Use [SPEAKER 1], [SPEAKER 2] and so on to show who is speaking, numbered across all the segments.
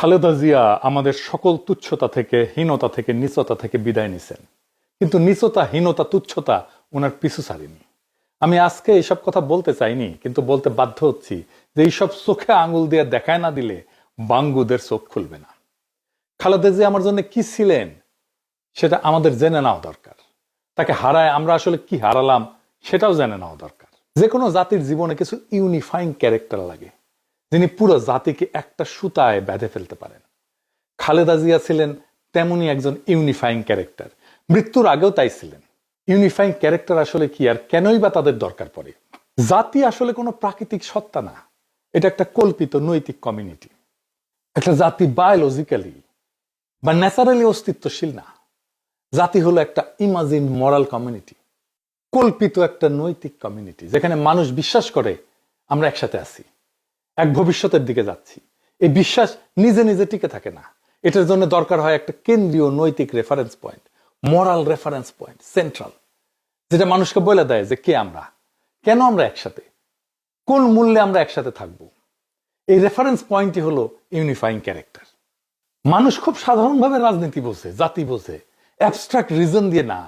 [SPEAKER 1] খালেদা জিয়া আমাদের সকল তুচ্ছতা থেকে, হীনতা থেকে, নিচতা থেকে বিদায় নিছেন। কিন্তু নিচতা, হীনতা, তুচ্ছতা ওনার পিছু ছাড়েনি। আমি আজকে এইসব কথা বলতে চাইনি, কিন্তু বলতে বাধ্য হচ্ছি যে এইসব চোখে আঙুল দিয়ে দেখায় না দিলে বাঙ্গুদের চোখ খুলবে না। খালেদা জিয়া আমার জন্য কি ছিলেন, সেটা আমাদের জেনে নেওয়া দরকার। তাকে হারায় আমরা আসলে কি হারালাম, সেটাও জেনে নেওয়া দরকার। যে কোনো জাতির জীবনে কিছু ইউনিফাইং ক্যারেক্টার লাগে। যিনি পুরো জাতিকে একটা সুতায় বেঁধে ফেলতে পারেন। খালেদা জিয়া ছিলেন তেমনই একজন ইউনিফাইং ক্যারেক্টার মৃত্যুর আগেও তাই ছিলেন। ইউনিফাইং ক্যারেক্টার আসলে কি আর কেনই বা তাদের দরকার পড়ে? জাতি আসলে কোনো প্রাকৃতিক সত্তা না। এটা একটা কল্পিত নৈতিক কমিউনিটি একটা জাতি বায়োলজিক্যালি বা ন্যাচারালি অস্তিত্বশীল না। জাতি হলো একটা ইমাজিন মরাল কমিউনিটি কল্পিত একটা নৈতিক কমিউনিটি যেখানে মানুষ বিশ্বাস করে, আমরা একসাথে আছি। এক ভবিষ্যতের দিকে যাচ্ছি। এই বিশ্বাস নিজে নিজে টিকে থাকে না। এটার জন্য দরকার হয় একটা কেন্দ্রীয় নৈতিক reference point moral reference point central যেটা মানুষকে বলে দেয় যে কে আমরা? কেন আমরা একসাথে? কোন মূল্যে আমরা একসাথে থাকব? এই রেফারেন্স পয়েন্টই হলো ইউনিফাইং ক্যারেক্টার মানুষ খুব সাধারণভাবে রাজনীতি বোঝে, জাতি বোঝে। অ্যাবস্ট্রাক্ট রিজন দিয়ে না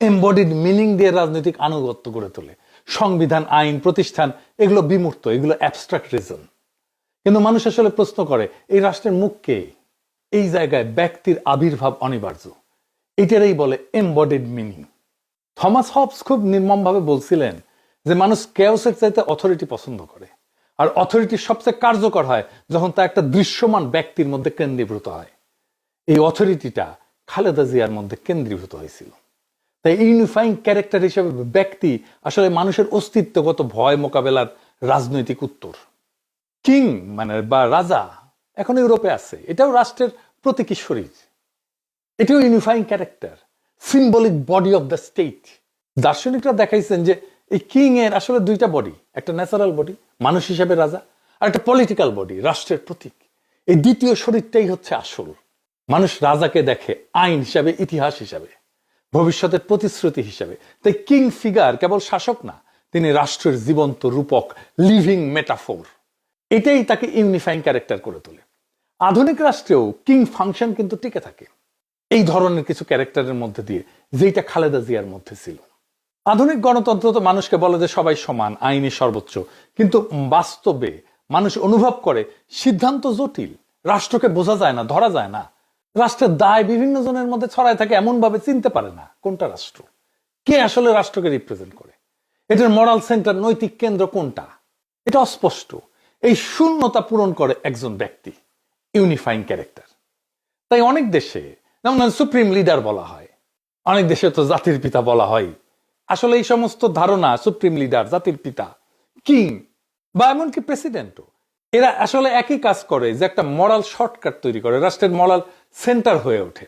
[SPEAKER 1] এমবডিড মিনিং দিয়ে রাজনৈতিক আনুগত্য গড়ে তোলে। সংবিধান, আইন, প্রতিষ্ঠান, এগুলো বিমূর্ত, এগুলো অ্যাবস্ট্রাক্ট রিজন কিন্তু মানুষ আসলে প্রশ্ন করে, এই রাষ্ট্রের মুখকে এই জায়গায় ব্যক্তির আবির্ভাব অনিবার্য। এটারই বলে এমবডিড মিনিং থমাস হবস খুব নির্মমভাবে বলছিলেন যে মানুষ কেওসের চাইতে অথরিটি পছন্দ করে। আর অথরিটি সবচেয়ে কার্যকর হয় যখন তা একটা দৃশ্যমান ব্যক্তির মধ্যে কেন্দ্রীভূত হয়। এই অথরিটিটা খালেদা জিয়ার মধ্যে কেন্দ্রীভূত হয়েছিল। তাই ইউনিফাইং ক্যারেক্টার হিসেবে ব্যক্তি আসলে মানুষের অস্তিত্বগত ভয় মোকাবেলার রাজনৈতিক উত্তর। কিং মানে বা রাজা এখন ইউরোপে আছে, এটাও রাষ্ট্রের প্রতীকী শরীর এটাও unifying character symbolic body of the state দার্শনিকরা দেখাইছেন যে এই কিং এর আসলে দুইটা বডি একটা ন্যাচারাল বডি মানুষ হিসেবে রাজা, আর একটা পলিটিক্যাল বডি রাষ্ট্রের প্রতীক। এই দ্বিতীয় শরীরটাই হচ্ছে আসল। মানুষ রাজাকে দেখে আইন হিসাবে, ইতিহাস হিসাবে, ভবিষ্যতের প্রতিশ্রুতি হিসাবে। তাই কিং ফিগার কেবল শাসক না, তিনি রাষ্ট্রের জীবন্ত রূপক লিভিং মেটাফোর এটাই তাকে ইউনিফাইং ক্যারেক্টার করে তোলে। আধুনিক রাষ্ট্রেও কিং ফাংশন কিন্তু টিকে থাকে। এই ধরনের কিছু ক্যারেক্টারের মধ্যে দিয়ে যেটা খালেদা জিয়ার মধ্যে ছিল। আধুনিক গণতন্ত্র তো মানুষকে বলে যে সবাই সমান, আইনি সর্বোচ্চ। কিন্তু বাস্তবে মানুষ অনুভব করে, সিদ্ধান্ত জটিল। রাষ্ট্রকে বোঝা যায় না, ধরা যায় না। রাষ্ট্রের দায় বিভিন্ন জনের মধ্যে ছড়ায় থাকে এমন ভাবে চিনতে পারে না কোনটা রাষ্ট্র। কে আসলে রাষ্ট্রকে রিপ্রেজেন্ট করে? এটার মরাল সেন্টার নৈতিক কেন্দ্র কোনটা? এটা অস্পষ্ট। এই শূন্যতা পূরণ করে একজন ব্যক্তি ইউনিফাইং ক্যারেক্টার তাই অনেক দেশে, যেমন সুপ্রিম লিডার বলা হয়, অনেক দেশে তো জাতির পিতা বলা হয়। আসলে এই সমস্ত ধারণা সুপ্রিম লিডার জাতির পিতা কিং বা এমনকি প্রেসিডেন্টও এরা আসলে একই কাজ করে যে একটা মরাল শর্টকাট তৈরি করে, রাষ্ট্রের মরাল সেন্টার হয়ে ওঠে।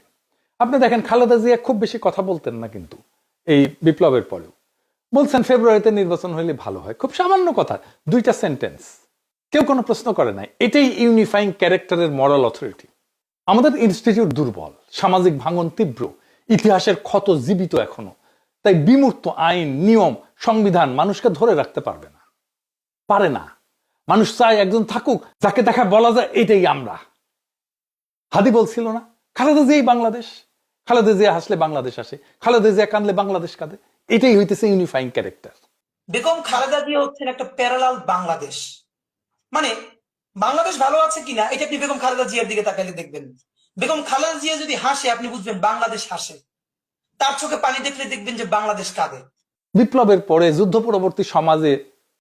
[SPEAKER 1] আপনি দেখেন খালেদা জিয়া খুব বেশি কথা বলতেন না কিন্তু, এই বিপ্লবের পরেও। বলছেন ফেব্রুয়ারিতে নির্বাচন হলে ভালো হয়। খুব সামান্য কথা, দুইটা সেন্টেন্স কেউ কোনো প্রশ্ন করে নাই। এটাই ইউনিফাইং ক্যারেক্টারের মরাল অথরিটি আমাদের ইনস্টিটিউট দুর্বল, সামাজিক ভাঙন তীব্র, ইতিহাসের ক্ষত জীবিত এখনও। তাই বিমূর্ত আইন, নিয়ম, সংবিধান মানুষকে ধরে রাখতে পারবে না। পারে না। মানুষ চায় একজন থাকুক, যাকে দেখা বলা যায় এটাই আমরা। হাদি বলছিল না, খালেদা জিয়াই বাংলাদেশ। খালেদা জিয়া হাসলে বাংলাদেশ আসে, খালেদা জিয়া কানলে বাংলাদেশ কাঁদে। এটাই হইতেছে ইউনিফাইং ক্যারেক্টার
[SPEAKER 2] বেগম খালেদা জিয়া হচ্ছেন একটা প্যারালাল বাংলাদেশ। মানে বাংলাদেশ ভালো আছে কিনা, এটা আপনি বেগম খালেদা জিয়ার দিকে তাকালে দেখবেন। বেগম খালেদা জিয়া যদি হাসে, আপনি বুঝবেন বাংলাদেশ হাসে। তার চোখে পানি দেখলে দেখবেন যে বাংলাদেশ কাঁদে।
[SPEAKER 1] বিপ্লবের পরে যুদ্ধ পরবর্তী সমাজে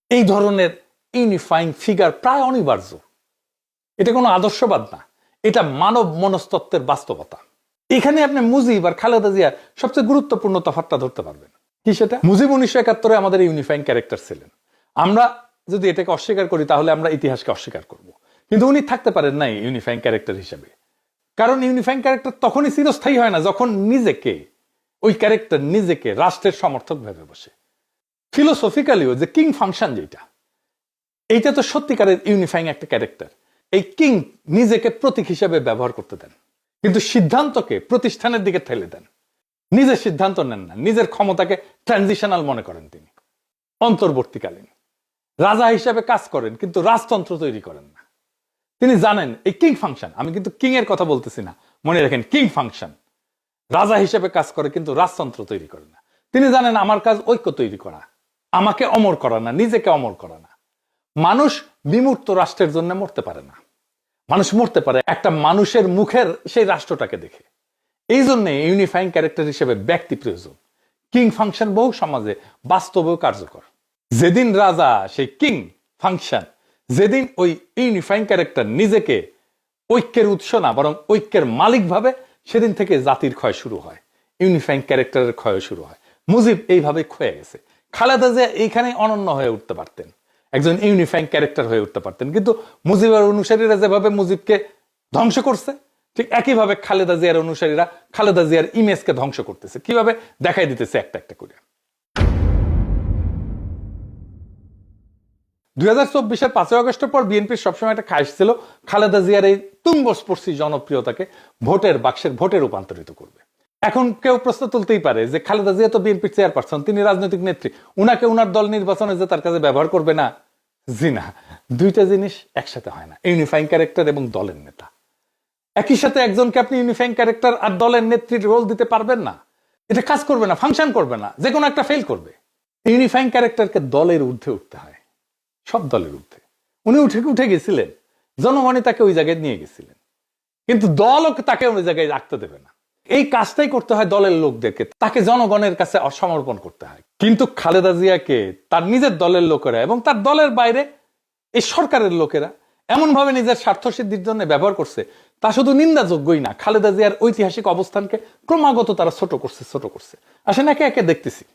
[SPEAKER 1] এই ধরনের ইউনিফাইং ফিগার প্রায় অনিবার্য। এটা কোনো আদর্শবাদ না। এটা মানব মনস্তত্ত্বের বাস্তবতা। এখানে আপনি মুজিব আর খালেদা জিয়া সবচেয়ে গুরুত্বপূর্ণ তফাতটা ধরতে পারবেন। কি সেটা? মুজিব উনিশশো একাত্তরে আমাদের ইউনিফাইং ক্যারেক্টার ছিলেন। আমরা যদি এটাকে অস্বীকার করি, তাহলে আমরা ইতিহাসকে অস্বীকার করব। কিন্তু উনি থাকতে পারেন নাই ইউনিফাইং ক্যারেক্টার হিসেবে। কারণ ইউনিফাইং ক্যারেক্টার তখনই চিরস্থায়ী হয় না, যখন নিজেকে, ওই ক্যারেক্টার নিজেকে রাষ্ট্রের সমর্থক ভেবে বসে। ফিলোসফিক্যালিও যে কিং ফাংশন যেটা, এইটা তো সত্যিকারের ইউনিফাইং একটা ক্যারেক্টার এই কিং নিজেকে প্রতীক হিসেবে ব্যবহার করতে দেন। কিন্তু সিদ্ধান্তকে প্রতিষ্ঠানের দিকে ঠেলে দেন। নিজের সিদ্ধান্ত নেন না, নিজের ক্ষমতাকে ট্রানজিশনাল মনে করেন তিনি। অন্তর্বর্তীকালীন। রাজা হিসাবে কাজ করেন, কিন্তু রাজতন্ত্র তৈরি করেন না। তিনি জানেন, এই কিং ফাংশন, আমি কিন্তু কিং এর কথা বলতেছি না, মনে রাখেন, কিং ফাংশন। রাজা হিসেবে কাজ করে, কিন্তু রাজতন্ত্র তৈরি করে না। তিনি জানেন, আমার কাজ ঐক্য তৈরি করা, আমাকে অমর করা না, নিজেকে অমর করা না। মানুষ বিমূর্ত রাষ্ট্রের জন্য মরতে পারে না। মানুষ মরতে পারে, একটা মানুষের মুখের সেই রাষ্ট্রটাকে দেখে। এই জন্য ইউনিফাইং ক্যারেক্টার হিসেবে ব্যক্তি প্রয়োজন। কিং ফাংশন বহু সমাজে বাস্তবেও কার্যকর। যেদিন রাজা, সেই কিং ফাংশন। যেদিন ওই ইউনিফাইং ক্যারেক্টার নিজেকে ঐক্যের উৎস না, বরং ঐক্যের মালিক ভাবে সেদিন থেকে জাতির ক্ষয় শুরু হয়। ইউনিফাইং ক্যারেক্টারের ক্ষয় শুরু হয়। মুজিব এইভাবে ক্ষয়ে গেছে। খালেদা যে এইখানে অনন্য হয়ে উঠতে পারতেন। একজন ইউনিফাইং ক্যারেক্টার হয়ে উঠতে পারতেন। কিন্তু মুজিবের অনুসারীরা যেভাবে মুজিবকে ধ্বংস করছে, ঠিক একইভাবে খালেদা জিয়ার অনুসারীরা খালেদা জিয়ার ইমেজকে ধ্বংস করতেছে। কীভাবে? দেখাই দিতেছে একটা একটা করে। দুই হাজার চব্বিশের পাঁচই আগস্টের পর বিএনপির সবসময় একটা খাইশ ছিল। খালেদা জিয়ার এই তুঙ্গস্পর্শী জনপ্রিয়তাকে ভোটের বাক্সের ভোটে রূপান্তরিত করবে। এখন কেউ প্রশ্ন তুলতেই পারে যে খালেদা জিয়া তো বিএনপির চেয়ারপারসন, তিনি রাজনৈতিক নেত্রী। উনাকে উনার দল নির্বাচনে যে তার কাছে ব্যবহার করবে না, জি না। দুইটা জিনিস একসাথে হয় না ইউনিফাইং ক্যারেক্টার এবং দলের নেতা। একই সাথে একজনকে আপনি ইউনিফাইং ক্যারেক্টার আর দলের নেত্রীর রোল দিতে পারবেন না। এটা কাজ করবে না ফাংশন করবে না যে কোনো একটা ফেল করবে। ইউনিফাইং ক্যারেক্টারকে দলের ঊর্ধ্বে উঠতে হয়। সব দলের ঊর্ধ্বে। উনি উঠে উঠে গেছিলেন। জনগণই তাকে ওই জায়গায় নিয়ে গেছিলেন। কিন্তু দলও তাকে ওই জায়গায় রাখতে দেবে না। এই কাজটাই করতে হয় দলের লোকদেরকে। তাকে জনগণের কাছে সমর্পণ করতে হয়। কিন্তু খালেদা জিয়াকে, তার নিজের দলের লোকেরা এবং তার দলের বাইরে এই সরকারের লোকেরা এমন ভাবে নিজের স্বার্থ সিদ্ধির জন্য ব্যবহার করছে, তা শুধু নিন্দাযোগ্যই না। খালেদা জিয়ার ঐতিহাসিক অবস্থানকে ক্রমাগত তারা ছোট করছে ছোট করছে। আসেন একে একে দেখতেছি।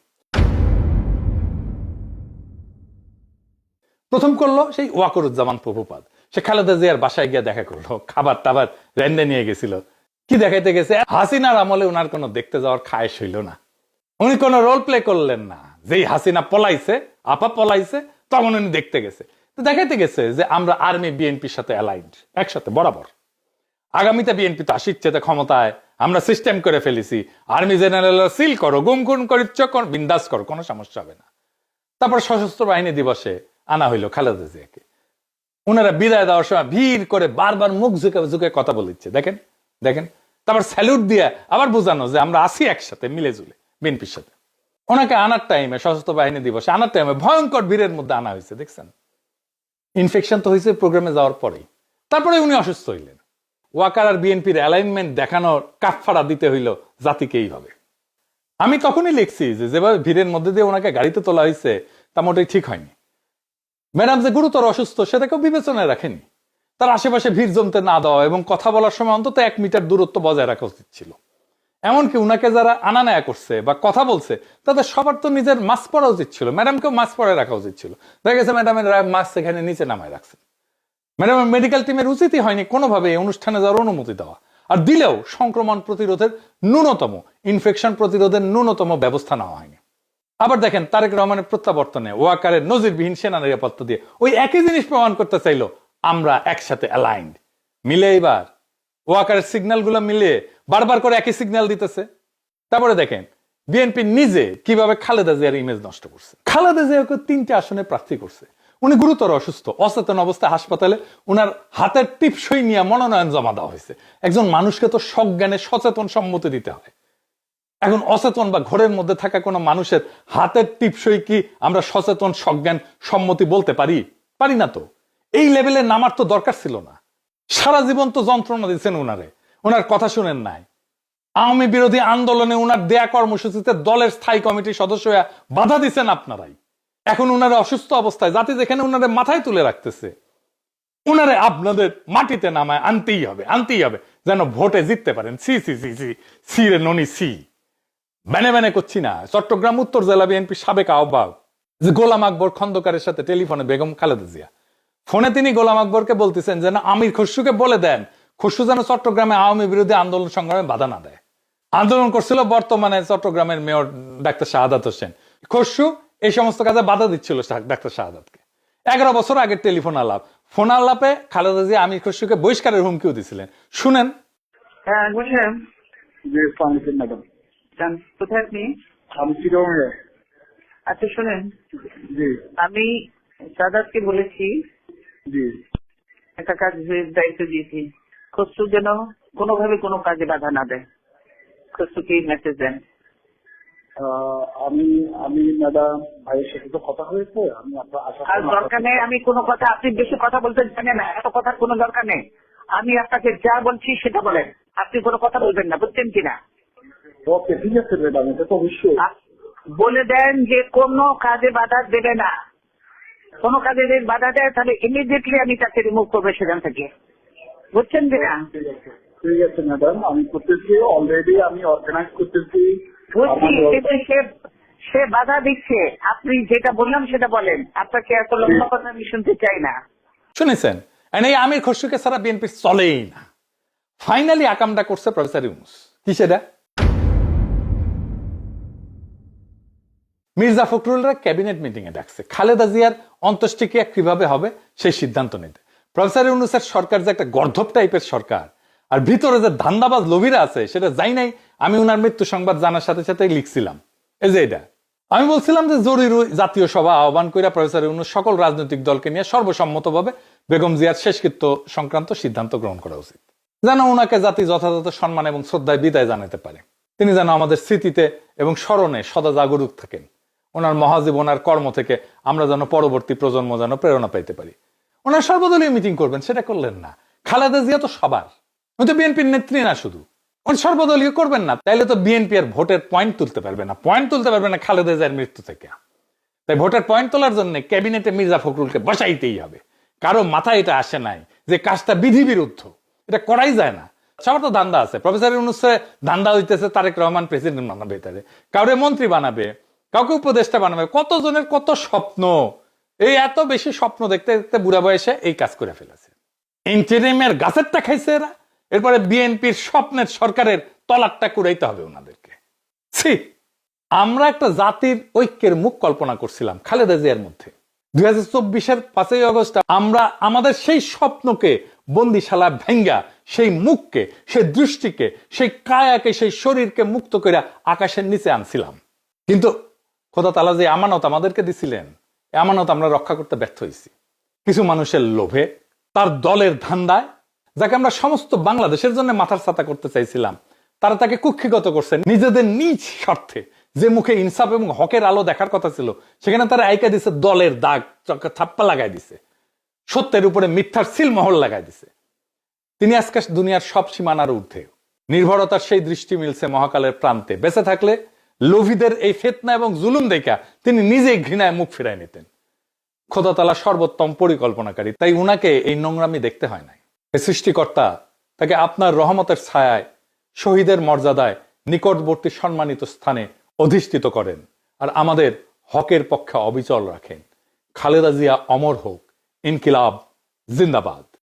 [SPEAKER 1] প্রথম করল সেই ওয়াকরুজ্জামান প্রভুপাদ। সে খালেদা জিয়ার বাসায় গিয়ে দেখা করল, খাবার টাবার রেন্ডে নিয়ে গেছিল। কি দেখাইতে গেছে? হাসিনার আমলে ওনার কোনো দেখতে যাওয়ার খায়স হইল না। উনি কোনো রোল প্লে করলেন না। যেই হাসিনা পলাইছে, আপা পলাইছে, তখন উনি দেখতে গেছে। তো দেখাইতে গেছে যে আমরা আর্মি বিএনপির সাথে অ্যালাইন্ড একসাথে, বরাবর। আগামীতে বিএনপি তো আসিচ্ছে ক্ষমতায়, আমরা সিস্টেম করে ফেলেছি। আর্মি জেনারেল সিল করো, গুম গুম করিচ্ছ বিন্দাস করো, কোনো সমস্যা হবে না। তারপর সশস্ত্র বাহিনী দিবসে আনা হইল খালেদা জিয়াকে। ওনারা বিদায় দেওয়ার সময় ভিড় করে বারবার মুখ ঝুঁকে ঝুঁকে কথা বলিচ্ছে। দেখেন দেখেন। তারপর স্যালুট দিয়ে আবার বোঝানো যে আমরা আসি একসাথে, মিলে জুলে, বিএনপির সাথে। ওনাকে আনার টাইমে সশস্ত্র বাহিনী দিবসে আনার টাইমে ভয়ঙ্কর ভিড়ের মধ্যে আনা হয়েছে, দেখছেন? ইনফেকশন তো হয়েছে প্রোগ্রামে যাওয়ার পরেই। তারপরে উনি অসুস্থ হইলেন। ওয়াকার আর বিএনপির অ্যালাইনমেন্ট দেখানোর কাঠফাড়া দিতে হইল জাতিকে এইভাবে আমি তখনই লিখছি যে যেভাবে ভিড়ের মধ্যে দিয়ে ওনাকে গাড়িতে তোলা হয়েছে, তা মোটেই ঠিক হয়নি। ম্যাডাম যে গুরুতর অসুস্থ সেটাকেও বিবেচনায় রাখেনি। তার আশেপাশে ভিড় জমতে না দেওয়া এবং কথা বলার সময় অন্তত এক মিটার দূরত্ব বজায় রাখা উচিত ছিল। এমনকি উনাকে যারা আনা করছে বা কথা বলছে, তাদের সবার তো নিজের মাস্ক পরা উচিত ছিল। ম্যাডামকেও মাস্ক পরে রাখা উচিত ছিল। দেখা গেছে ম্যাডামের মাস্ক এখানে নিচে নামায় রাখছে। ম্যাডামের মেডিকেল টিমের উচিতই হয়নি কোনোভাবে এই অনুষ্ঠানে যাওয়ার অনুমতি দেওয়া। আর দিলেও সংক্রমণ প্রতিরোধের ন্যূনতম, ইনফেকশন প্রতিরোধের ন্যূনতম ব্যবস্থা নেওয়া হয়নি। আবার দেখেন তারেক রহমানের প্রত্যাবর্তনে ওয়াকারের নজিরবিহীন সেনা নিরাপত্তা দিয়ে ওই একই জিনিস প্রমাণ করতে চাইলো, আমরা একসাথে অ্যালাইন্ড মিলে এবার ওয়াকারের সিগন্যালগুলো মিলে বারবার করে একই সিগন্যাল দিতেছে। তারপরে দেখেন, বিএনপি নিজে কীভাবে খালেদা জিয়ার ইমেজ নষ্ট করছে। খালেদা জিয়াকে তিনটে আসনে প্রার্থী করছে। উনি গুরুতর অসুস্থ, অচেতন অবস্থায় হাসপাতালে উনার হাতের টিপসই নিয়ে মনোনয়ন জমা দেওয়া হয়েছে। একজন মানুষকে তো সজ্ঞানে সচেতন সম্মতি দিতে হয়। এখন অচেতন বা ঘরের মধ্যে থাকা কোনো মানুষের হাতের টিপসই কি আমরা সচেতন, সজ্ঞান, সম্মতি বলতে পারি? পারি না তো। এই লেভেলে নামার তো দরকার ছিল না। সারা জীবন তো যন্ত্রণা দিচ্ছেন উনারে। ওনার কথা শুনেন নাই। আওয়ামী বিরোধী আন্দোলনে উনার দেয়া কর্মসূচিতে দলের স্থায়ী কমিটির সদস্য হয়ে বাধা দিচ্ছেন আপনারাই। এখন উনারে অসুস্থ অবস্থায় জাতি যেখানে উনারে মাথায় তুলে রাখতেছে, উনারে আপনাদের মাটিতে নামায় আনতেই হবে আনতেই হবে। যেন ভোটে জিততে পারেন। সি সি সি সি সি রে ননি, সি। ব্যানে ব্যানে করছি না। চট্টগ্রাম উত্তর জেলা বিএনপি সাবেক আহ্বায়ক যে গোলাম আকবর খন্দকারের সাথে টেলিফোনে বেগম খালেদা জিয়া। ফোনে তিনি গোলাম আকবরকে বলতেছেন যেন আমির খসরুকে বলে দেন খসরু যেন চট্টগ্রামে আওয়ামী বিরোধী আন্দোলন সংগ্রামে বাধা না দেয়। আন্দোলন করছিল বর্তমানে চট্টগ্রামের মেয়র ডাক্তার শাহাদাত হোসেন। খসরু এই সমস্ত কাজে বাধা দিচ্ছিল ডাক্তার শাহাদাতকে। এগারো বছর আগের টেলিফোন আলাপ। ফোন আলাপে খালেদা জিয়া আমির খসরুকে বহিষ্কারের হুমকিও দিছিলেন। শুনেন।
[SPEAKER 3] হ্যাঁ
[SPEAKER 4] ম্যাডাম।
[SPEAKER 3] জান কোথায় আপনি
[SPEAKER 4] আমি
[SPEAKER 3] আচ্ছা শোনেন।
[SPEAKER 4] জি।
[SPEAKER 3] আমি সাদাতকে বলেছি
[SPEAKER 4] জি।
[SPEAKER 3] একটা কাজের দায়িত্ব দিয়েছি। খসরু যেন কোনোভাবে কোনো কাজে বাধা না দেয়। খসরুকে মেসেজ দেন।
[SPEAKER 4] আমি আমি ম্যাডাম ভাইয়ের সাথে তো কথা হয়েছে আমি
[SPEAKER 3] আর
[SPEAKER 4] করি
[SPEAKER 3] দরকার নেই আমি কোনো কথা আপনি বেশি কথা বলতে জানেন না এত কথার কোনো দরকার নেই। আমি আপনাকে যা বলছি সেটা বলেন। আপনি কোনো কথা বলবেন না বুঝছেন কিনা?
[SPEAKER 4] ওকে ঠিক আছে ম্যাডাম এটা তো অবশ্যই।
[SPEAKER 3] বলে দেন যে কোনো কাজে বাধা দেবে না। কোনো কাজে যদি বাধা দেয় তাহলে ইমিডিয়েটলি আমি তাকে রিমুভ করব সেখান থেকে। বুঝছেন কিনা
[SPEAKER 4] ঠিক আছে ঠিক আছে ম্যাডাম আমি করতেছি অলরেডি আমি অর্গানাইজ করতেছি।
[SPEAKER 3] বুঝছি কিন্তু সে সে বাধা দিচ্ছে। আপনি যেটা বললাম সেটা বলেন। আপনাকে এত লম্বা কথা আমি শুনতে চাই না।
[SPEAKER 1] শুনেছেন? এই আমির খসরুকে ছাড়া বিএনপি চলেই না। ফাইনালি আকামটা করছে প্রফেসর ইউনুস কি সেটা মির্জা ফখরুলরা ক্যাবিনেট মিটিং এ ডাকছে। খালেদা জিয়ার অন্ত্যেষ্টিক্রিয়া কীভাবে হবে সেই সিদ্ধান্ত নিতে। প্রফেসর ইউনুসের সরকার যে একটা গর্ধব টাইপের সরকার, আর ভিতরে যে ধান্দাবাজ লোভীরা আছে, সেটা যাই নাই, আমি ওনার মৃত্যু সংবাদ জানার সাথে সাথে লিখছিলাম। এই যে এটা। আমি বলছিলাম যে জরুরি জাতীয় সভা আহ্বান করে প্রফেসর ইউনুস সকল রাজনৈতিক দলকে নিয়ে সর্বসম্মতভাবে বেগম জিয়ার শেষকৃত্য সংক্রান্ত সিদ্ধান্ত গ্রহণ করা উচিত। যেন ওনাকে জাতি যথাযথ সম্মান এবং শ্রদ্ধায় বিদায় জানাতে পারে। তিনি যেন আমাদের স্মৃতিতে এবং স্মরণে সদা জাগরুক থাকেন। ওনার মহাজীব ওনার কর্ম থেকে আমরা যেন পরবর্তী প্রজন্ম যেন প্রেরণা পাইতে পারি। ওনার সর্বদলীয় মিটিং করবেন, সেটা করলেন না। খালেদা জিয়া তো সবার। উনি তো বিএনপির নেত্রী না শুধু। উনি সর্বদলীয় করবেন না। তাইলে তো বিএনপি আর ভোটের পয়েন্ট তুলতে পারবে না। পয়েন্ট তুলতে পারবে না খালেদা জিয়ার মৃত্যু থেকে। তাই ভোটের পয়েন্ট তোলার জন্য ক্যাবিনেটে মির্জা ফখরুলকে বসাইতেই হবে। কারও মাথায় এটা আসে নাই যে কাজটা বিধি বিরুদ্ধ এটা করাই যায় না। সবার তো ধান্দা আছে। প্রফেসর ইউনুসে ধান্দা হইতেছে তারেক রহমান প্রেসিডেন্ট বানাবে তারে কাউরে মন্ত্রী বানাবে কাউকে উপদেষ্টা বানাবে। কতজনের কত স্বপ্ন? এই এত বেশি স্বপ্ন দেখতে দেখতে বুড়া বয়সে এই কাজ করে ফেলেছে। ইন্টারিমের গাছেরটা খাইছে এরা। এরপরে বিএনপির স্বপ্নের সরকারের তলাকটা কুড়াইতে হবে ওনাদেরকে। ছি, আমরা একটা জাতির ঐক্যের মুখ কল্পনা করছিলাম খালেদা জিয়ার মধ্যে। দুই হাজার চব্বিশের পাঁচই অগস্ট আমরা আমাদের সেই স্বপ্নকে, বন্দিশালা ভেঙ্গা, সেই মুখকে, সেই দৃষ্টিকে, সেই কায়াকে, সেই শরীরকে মুক্ত করে আকাশের নিচে আনছিলাম। কিন্তু খোদা তালা যে আমানত আমাদেরকে দিছিলেন আমানত আমরা রক্ষা করতে ব্যর্থ হয়েছি কিছু মানুষের লোভে, তার দলের ধান্দায়, যাকে আমরা সমস্ত বাংলাদেশের জন্য মাথার ছাতা করতে চাইছিলাম, তারা তাকে কুক্ষিগত করছে নিজেদের নিজ স্বার্থে। যে মুখে ইনসাফ এবং হকের আলো দেখার কথা ছিল, সেখানে তারা আইকা দিছে, দলের দাগ থাপ্পা লাগাই দিছে। সত্যের উপরে মিথ্যার সিলমহল লাগাই দিছে। তিনি আজকে দুনিয়ার সব সীমানার ঊর্ধ্বে। নির্ভরতার সেই দৃষ্টি মিলছে মহাকালের প্রান্তে। বেঁচে থাকলে লোভীদের এই ফেতনা এবং জুলুম দেখা তিনি নিজেই ঘৃণায় মুখ ফিরায় নিতেন। খোদাতালা সর্বোত্তম পরিকল্পনাকারী, তাই উনাকে এই নোংরামি দেখতে হয় নাই। সৃষ্টিকর্তা তাকে আপনার রহমতের ছায়ায়, শহীদের মর্যাদায় নিকটবর্তী সম্মানিত স্থানে অধিষ্ঠিত করেন আর আমাদের হকের পক্ষে অবিচল রাখেন। খালেদা জিয়া অমর হোক, ইনকিলাব, জিন্দাবাদ।